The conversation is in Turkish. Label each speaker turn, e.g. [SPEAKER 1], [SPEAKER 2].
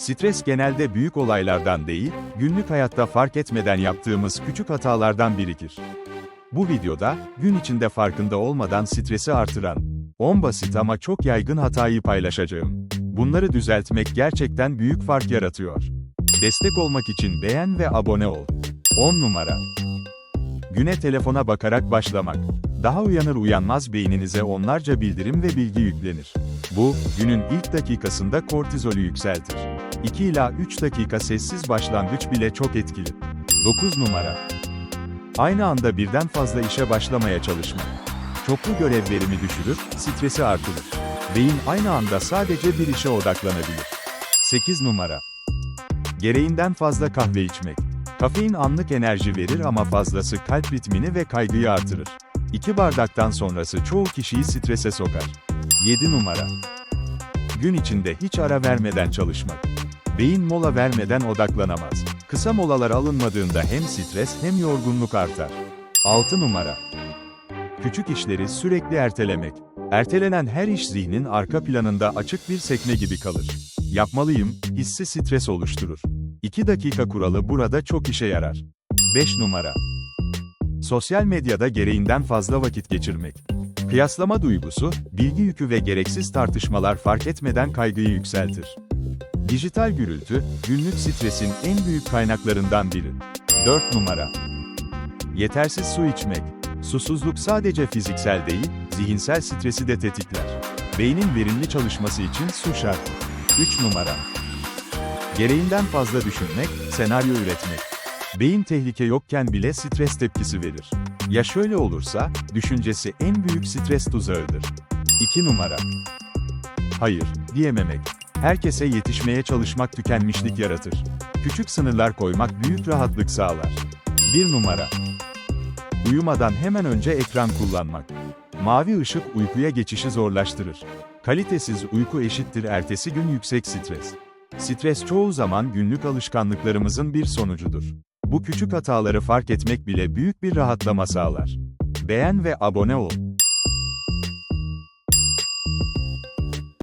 [SPEAKER 1] Stres genelde büyük olaylardan değil, günlük hayatta fark etmeden yaptığımız küçük hatalardan birikir. Bu videoda, gün içinde farkında olmadan stresi artıran 10 basit ama çok yaygın hatayı paylaşacağım. Bunları düzeltmek gerçekten büyük fark yaratıyor. Destek olmak için beğen ve abone ol. 10 numara. Güne telefona bakarak başlamak. Daha uyanır uyanmaz beyninize onlarca bildirim ve bilgi yüklenir. Bu, günün ilk dakikasında kortizolü yükseltir. 2 ila 3 dakika sessiz başlangıç bile çok etkili. 9 numara. Aynı anda birden fazla işe başlamaya çalışmak. Çoklu görev verimi düşürür, stresi artırır. Beyin aynı anda sadece bir işe odaklanabilir. 8 numara. Gereğinden fazla kahve içmek. Kafein anlık enerji verir ama fazlası kalp ritmini ve kaygıyı artırır. 2 bardaktan sonrası çoğu kişiyi strese sokar. 7 numara. Gün içinde hiç ara vermeden çalışmak. Beyin mola vermeden odaklanamaz. Kısa molalar alınmadığında hem stres hem yorgunluk artar. 6 numara. Küçük işleri sürekli ertelemek. Ertelenen her iş zihnin arka planında açık bir sekme gibi kalır. Yapmalıyım, hissi stres oluşturur. 2 dakika kuralı burada çok işe yarar. 5 numara. Sosyal medyada gereğinden fazla vakit geçirmek. Kıyaslama duygusu, bilgi yükü ve gereksiz tartışmalar fark etmeden kaygıyı yükseltir. Dijital gürültü, günlük stresin en büyük kaynaklarından biri. 4 numara. Yetersiz su içmek. Susuzluk sadece fiziksel değil, zihinsel stresi de tetikler. Beynin verimli çalışması için su şart. 3 numara. Gereğinden fazla düşünmek, senaryo üretmek. Beyin tehlike yokken bile stres tepkisi verir. Ya şöyle olursa, düşüncesi en büyük stres tuzağıdır. 2 numara. Hayır, diyememek. Herkese yetişmeye çalışmak tükenmişlik yaratır. Küçük sınırlar koymak büyük rahatlık sağlar. 1 numara. Uyumadan hemen önce ekran kullanmak. Mavi ışık uykuya geçişi zorlaştırır. Kalitesiz uyku eşittir ertesi gün yüksek stres. Stres çoğu zaman günlük alışkanlıklarımızın bir sonucudur. Bu küçük hataları fark etmek bile büyük bir rahatlama sağlar. Beğen ve abone ol.